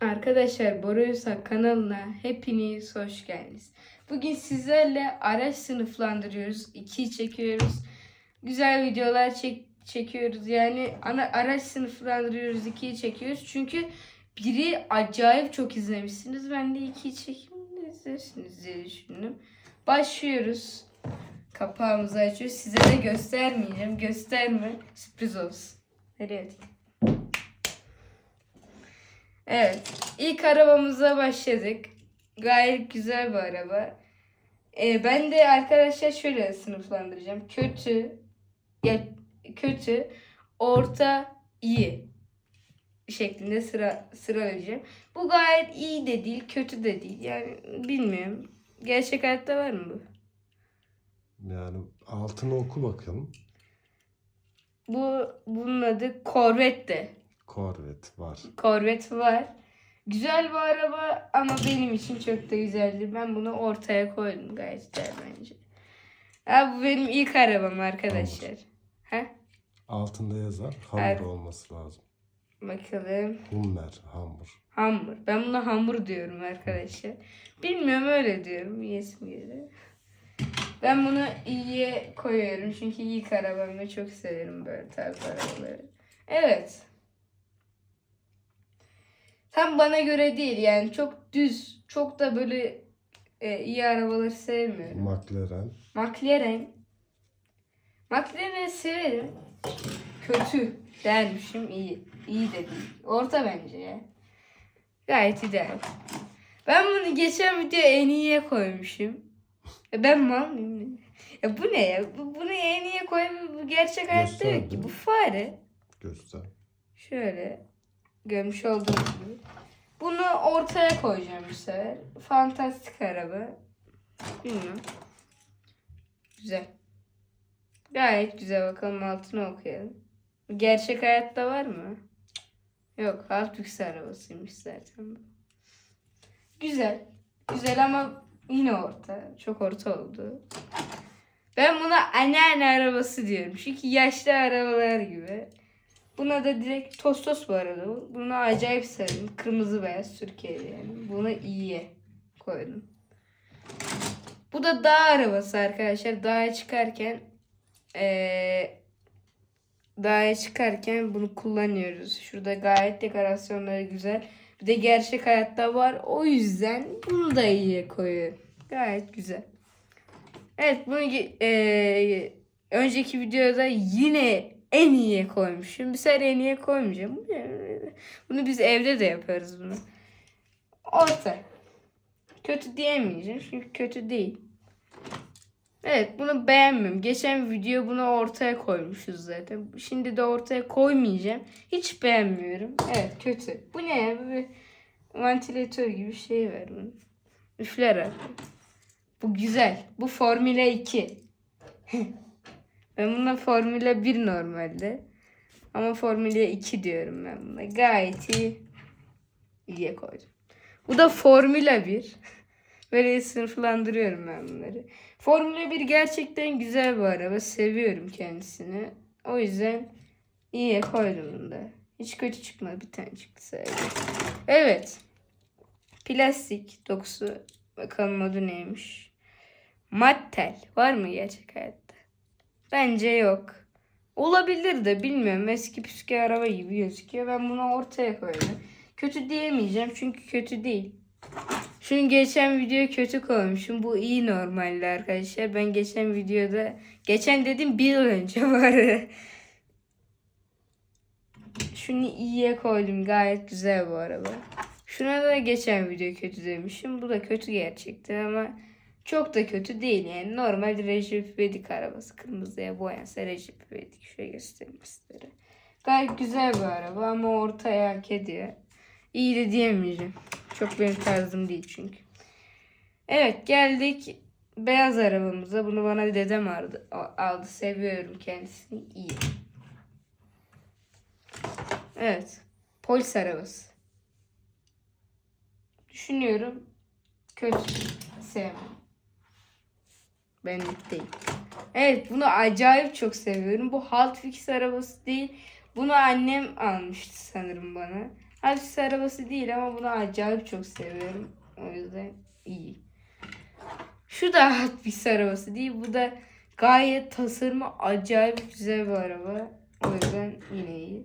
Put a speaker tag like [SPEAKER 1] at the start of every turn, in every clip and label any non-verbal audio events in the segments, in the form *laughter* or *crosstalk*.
[SPEAKER 1] Arkadaşlar Boruyosa kanalına hepiniz hoş geldiniz. Bugün sizlerle araç sınıflandırıyoruz. 2'yi çekiyoruz. Güzel videolar çek çekiyoruz. Yani ana araç sınıflandırıyoruz. 2'yi çekiyoruz. Çünkü biri acayip çok izlemişsiniz. Ben de 2'yi çekeyim de izlersiniz diye düşündüm. Başlıyoruz. Kapağımızı açıyoruz. Size de göstermeyeceğim. Gösterme. Sürpriz olsun. Nereye atayım? Evet. ilk arabamıza başladık. Gayet güzel bir araba. Ee, ben de arkadaşlar şöyle sınıflandıracağım. Kötü, ya, kötü, orta, iyi şeklinde sıra sıralayacağım. Bu gayet iyi de değil, kötü de değil. Yani bilmiyorum. Gerçek hayatta var mı bu?
[SPEAKER 2] Yani altını oku bakalım.
[SPEAKER 1] Bu bunun adı Corvette.
[SPEAKER 2] Corvette var.
[SPEAKER 1] Corvette var. Güzel bir araba ama benim için çok da güzeldi. Ben bunu ortaya koydum gayet güzel bence. Ha, bu benim ilk arabam arkadaşlar. Ha?
[SPEAKER 2] Altında yazar. Hamur
[SPEAKER 1] Evet.
[SPEAKER 2] olması lazım.
[SPEAKER 1] Bakalım.
[SPEAKER 2] Hummer, hamur.
[SPEAKER 1] Hamur. Ben buna hamur diyorum arkadaşlar. Bilmiyorum öyle diyorum. Yesim geliyor. Ben bunu iyiye koyuyorum. Çünkü ilk arabam ve çok severim böyle tarz arabaları. Evet. Tam bana göre değil yani çok düz, çok da böyle e, iyi arabaları sevmiyorum.
[SPEAKER 2] McLaren.
[SPEAKER 1] McLaren. McLaren'i severim. Kötü dermişim iyi. İyi de değil. Orta bence ya. Gayet ideal. Ben bunu geçen video en iyiye koymuşum. Ya ben mal mıyım? Ya bu ne ya? Bu, bunu en iyiye koymuş. Bu gerçek hayatta yok ki. Bu fare.
[SPEAKER 2] Göster.
[SPEAKER 1] Şöyle görmüş olduğunuz gibi. Bunu ortaya koyacağım bu. Fantastik araba. Bilmiyorum. Güzel. Gayet güzel. Bakalım altını okuyalım. Gerçek hayatta var mı? Yok. Alt lüks arabasıymış zaten bu. Güzel. Güzel ama yine orta. Çok orta oldu. Ben buna anneanne arabası diyorum. Çünkü yaşlı arabalar gibi. Buna da direkt tostos bu arada. bu. Buna acayip sevdim. Kırmızı beyaz Türkiye'de yani. Buna iyiye koydum. Bu da dağ arabası arkadaşlar. Dağa çıkarken eee dağa çıkarken bunu kullanıyoruz. Şurada gayet dekorasyonları güzel. Bir de gerçek hayatta var. O yüzden bunu da iyiye koyuyorum. Gayet güzel. Evet bunu eee, önceki videoda yine en iyiye koymuşum. Bir sefer en iyiye koymayacağım. Bunu biz evde de yaparız bunu. Orta. Kötü diyemeyeceğim çünkü kötü değil. Evet bunu beğenmiyorum. Geçen video bunu ortaya koymuşuz zaten. Şimdi de ortaya koymayacağım. Hiç beğenmiyorum. Evet kötü. Bu ne ya? Bir ventilatör gibi bir şey var bunun. Üfler artık. Bu güzel. Bu Formula 2. *laughs* ben buna Formula 1 normalde. Ama Formula 2 diyorum ben buna. Gayet iyi. İyiye koydum. Bu da Formula 1. *laughs* Böyle sınıflandırıyorum ben bunları. Formula 1 gerçekten güzel bir araba. Seviyorum kendisini. O yüzden iyiye koydum bunu da. Hiç kötü çıkmadı. Bir tane çıktı sadece. Evet. Plastik dokusu. Bakalım adı neymiş. Mattel. Var mı gerçek hayatta? Bence yok. Olabilir de bilmiyorum. Eski püskü araba gibi gözüküyor. Ben bunu ortaya koydum. Kötü diyemeyeceğim çünkü kötü değil. Şunu geçen videoya kötü koymuşum. Bu iyi normalde arkadaşlar. Ben geçen videoda geçen dedim bir yıl önce var. Şunu iyiye koydum. Gayet güzel bu araba. Şuna da geçen video kötü demişim. Bu da kötü gerçekten ama çok da kötü değil yani. Normal Recep İvedik arabası. Kırmızıya boyansa Recep İvedik. Şöyle göstereyim sizlere. Gayet güzel bir araba ama ortaya hak ediyor. İyi de diyemeyeceğim. Çok benim tarzım değil çünkü. Evet geldik beyaz arabamıza. Bunu bana dedem aldı. aldı. Seviyorum kendisini. İyi. Evet. Polis arabası. Düşünüyorum. Kötü. Sevmem. Benlik değil. Evet bunu acayip çok seviyorum. Bu Hot Fix arabası değil. Bunu annem almıştı sanırım bana. Hafif arabası değil ama bunu acayip çok seviyorum. O yüzden iyi. Şu da hafif arabası değil. Bu da gayet tasarımı acayip güzel bir araba. O yüzden yine iyi.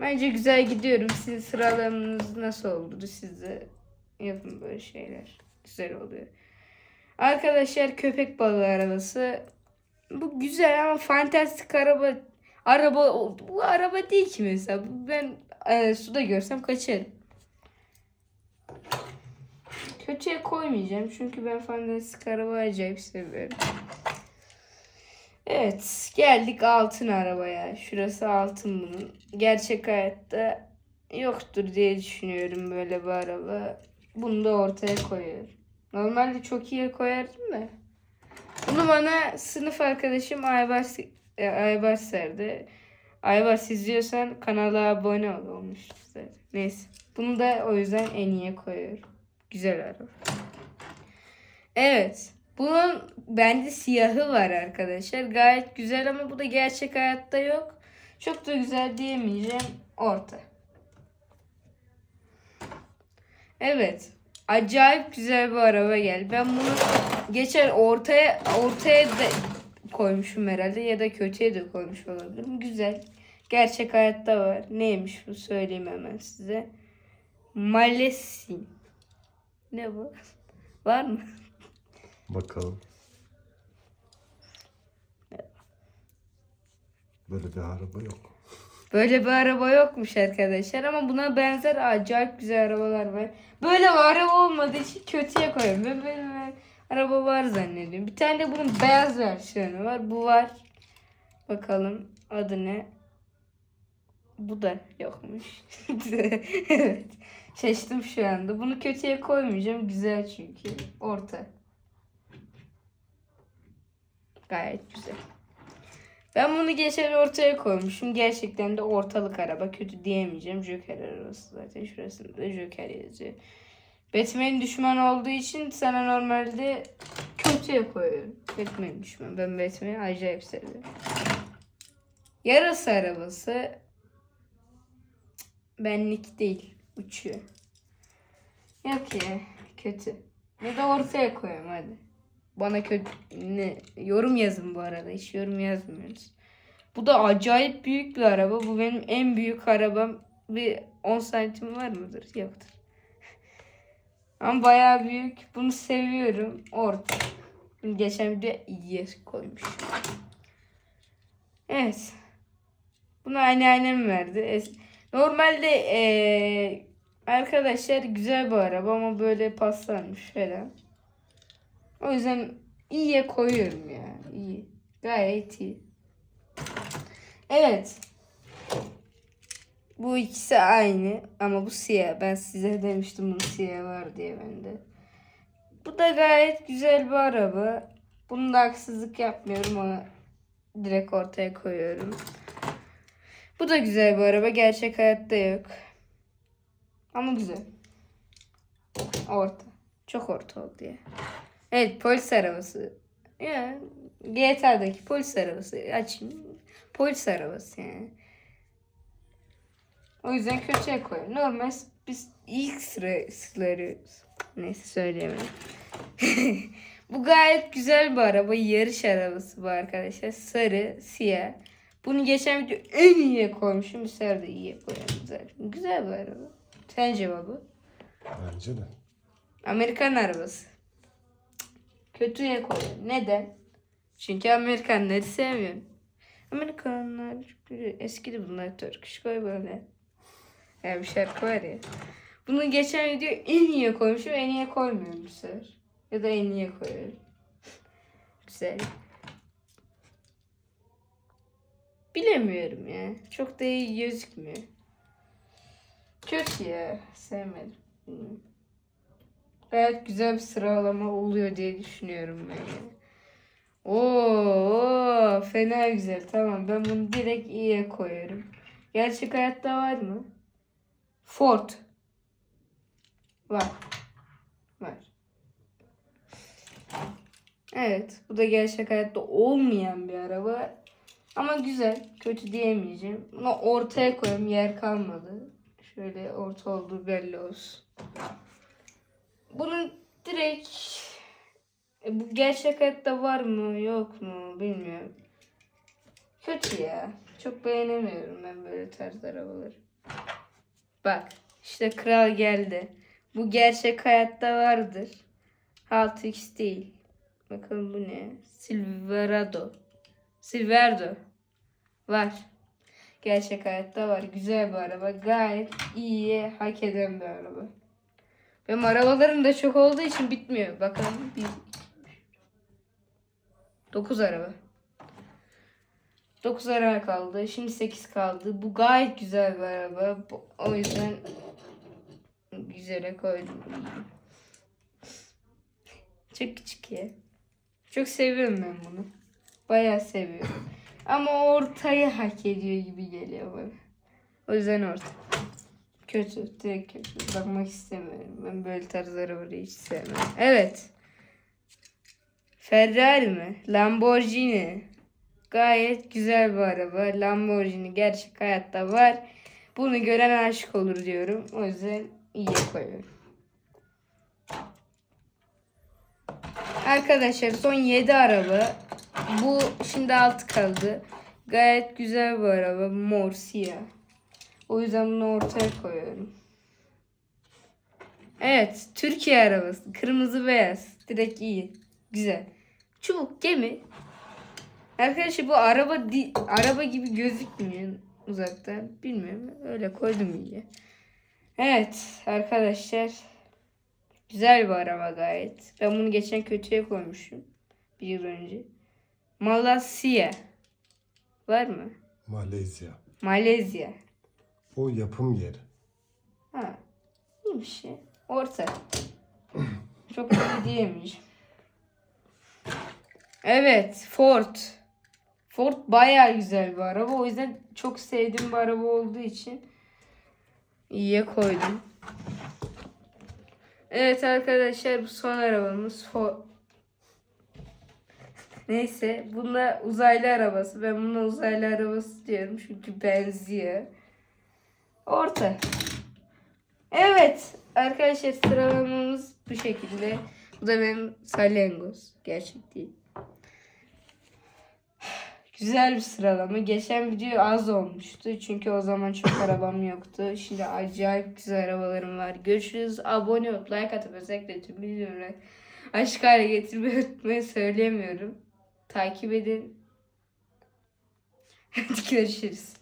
[SPEAKER 1] Bence güzel gidiyorum. Sizin sıralamanız nasıl oldu? Siz yapın böyle şeyler. Güzel oluyor. Arkadaşlar köpek balığı arabası. Bu güzel ama fantastik araba araba bu araba değil ki mesela. Ben e, suda görsem kaçarım. Kötüye koymayacağım çünkü ben fantastik araba acayip seviyorum. Evet geldik altın arabaya. Şurası altın bunun. Gerçek hayatta yoktur diye düşünüyorum böyle bir araba. Bunu da ortaya koyuyorum. Normalde çok iyi koyardım da. Bunu bana sınıf arkadaşım Aybars, e, Aybars serdi. Aybars izliyorsan kanala abone ol olmuş zaten. Neyse. Bunu da o yüzden en iyiye koyuyorum. Güzel araba. Evet. Bunun bende siyahı var arkadaşlar. Gayet güzel ama bu da gerçek hayatta yok. Çok da güzel diyemeyeceğim. Orta. Evet. Acayip güzel bir araba geldi. Ben bunu geçen ortaya ortaya da koymuşum herhalde ya da kötüye de koymuş olabilirim. Güzel. Gerçek hayatta var. Neymiş bu söyleyeyim hemen size. Malesin. Ne bu? Var mı?
[SPEAKER 2] Bakalım. Böyle bir araba yok.
[SPEAKER 1] Böyle bir araba yokmuş arkadaşlar ama buna benzer acayip güzel arabalar var. Böyle bir araba olmadığı için kötüye koyuyorum. Ben böyle bir araba var zannediyorum. Bir tane de bunun beyaz versiyonu var. Bu var. Bakalım adı ne? Bu da yokmuş. *laughs* evet. Şaştım şu anda. Bunu kötüye koymayacağım. Güzel çünkü. Orta. Gayet güzel. Ben bunu geçen ortaya koymuşum. Gerçekten de ortalık araba. Kötü diyemeyeceğim. Joker arabası zaten. Şurasında da Joker yazıyor. Batman düşman olduğu için sana normalde kötüye koyuyorum. Batman düşman. Ben Batman'i acayip seviyorum. Yarası arabası benlik değil. Uçuyor. Yok ya. Kötü. Ya da ortaya koyayım hadi. Bana kötü ne yorum yazın bu arada. Hiç yorum yazmıyoruz. Bu da acayip büyük bir araba. Bu benim en büyük arabam. Bir 10 santim var mıdır? Yoktur. *laughs* Ama bayağı büyük. Bunu seviyorum. Orta. Geçen video iyiye koymuş. Evet. Bunu anneannem verdi. Normalde eee, arkadaşlar güzel bir araba ama böyle paslanmış falan. O yüzden iyiye koyuyorum ya. İyi. Gayet iyi. Evet. Bu ikisi aynı ama bu siyah. Ben size demiştim bunun siyah var diye bende. Bu da gayet güzel bir araba. Bunu da haksızlık yapmıyorum ama direkt ortaya koyuyorum. Bu da güzel bir araba. Gerçek hayatta yok. Ama güzel. Orta. Çok orta oldu ya. Evet polis arabası. Ya GTA'daki polis arabası. Açayım. Polis arabası yani. O yüzden kötüye koy. Normal biz ilk sıra sıraları neyse söyleyemedim. *laughs* bu gayet güzel bir araba. Yarış arabası bu arkadaşlar. Sarı, siyah. Bunu geçen video en iyiye koymuşum. Bu sefer de iyiye koyalım zaten. Güzel bir araba. Sence baba?
[SPEAKER 2] Bence de.
[SPEAKER 1] Amerikan arabası. Kötüye koyuyorum. Neden? Çünkü Amerikanları sevmiyorum. Amerikanlar. Eskidi bunlar Turkish koy böyle. Yani bir şarkı var ya. Bunu geçen video en iyiye koymuşum. En iyiye koymuyorum bu sefer. Ya da en iyiye koyuyorum. Güzel. Bilemiyorum ya. Çok da iyi gözükmüyor. Kötü ya. Sevmedim. Bilmiyorum. Gayet güzel bir sıralama oluyor diye düşünüyorum ben yani. Oo, fena güzel. Tamam ben bunu direkt iyiye koyarım. Gerçek hayatta var mı? Ford. Var. Var. Evet. Bu da gerçek hayatta olmayan bir araba. Ama güzel. Kötü diyemeyeceğim. Bunu ortaya koyayım. Yer kalmadı. Şöyle orta olduğu belli olsun. Bunun direkt e, bu gerçek hayatta var mı yok mu bilmiyorum. Kötü ya. Çok beğenemiyorum ben böyle tarz arabaları. Bak işte kral geldi. Bu gerçek hayatta vardır. 6x değil. Bakalım bu ne? Silverado. Silverado. Var. Gerçek hayatta var. Güzel bir araba. Gayet iyi, hak eden bir araba. Benim arabalarım da çok olduğu için bitmiyor. Bakalım. 9 araba. 9 araba kaldı. Şimdi 8 kaldı. Bu gayet güzel bir araba. O yüzden güzele koydum. Çok küçük ya. Çok seviyorum ben bunu. Bayağı seviyorum. Ama ortayı hak ediyor gibi geliyor bana. O yüzden orta. Kötü. Direkt kötü. Bakmak istemiyorum. Ben böyle tarz arabaları hiç sevmem. Evet. Ferrari mi? Lamborghini. Gayet güzel bir araba. Lamborghini gerçek hayatta var. Bunu gören aşık olur diyorum. O yüzden iyiye koyuyorum. Arkadaşlar son 7 araba. Bu şimdi 6 kaldı. Gayet güzel bir araba. Mor siyah. O yüzden bunu ortaya koyuyorum. Evet. Türkiye arabası. Kırmızı beyaz. Direkt iyi. Güzel. Çubuk gemi. Arkadaşlar bu araba di- araba gibi gözükmüyor uzaktan. Bilmiyorum. Öyle koydum iyice. Evet arkadaşlar. Güzel bir araba gayet. Ben bunu geçen kötüye koymuşum. Bir yıl önce. Malasya. Var mı?
[SPEAKER 2] Malezya.
[SPEAKER 1] Malezya.
[SPEAKER 2] O yapım yeri.
[SPEAKER 1] Ha. İyiymiş ya. Orta. *clears throat* Çok iyi diyemeyeceğim. Evet. Ford. Ford bayağı güzel bir araba. O yüzden çok sevdiğim bir araba olduğu için iyiye koydum. Evet arkadaşlar bu son arabamız Ford. Neyse bunda uzaylı arabası. Ben buna uzaylı arabası diyorum çünkü benziyor. Orta. Evet arkadaşlar sıralamamız bu şekilde. Bu da benim salyangoz. Gerçek değil. Güzel bir sıralama. Geçen video az olmuştu. Çünkü o zaman çok *laughs* arabam yoktu. Şimdi acayip güzel arabalarım var. Görüşürüz. Abone olup like atıp özellikle tüm videoları aşk hale getirmeyi unutmayı söyleyemiyorum. Takip edin. *laughs* Hadi görüşürüz.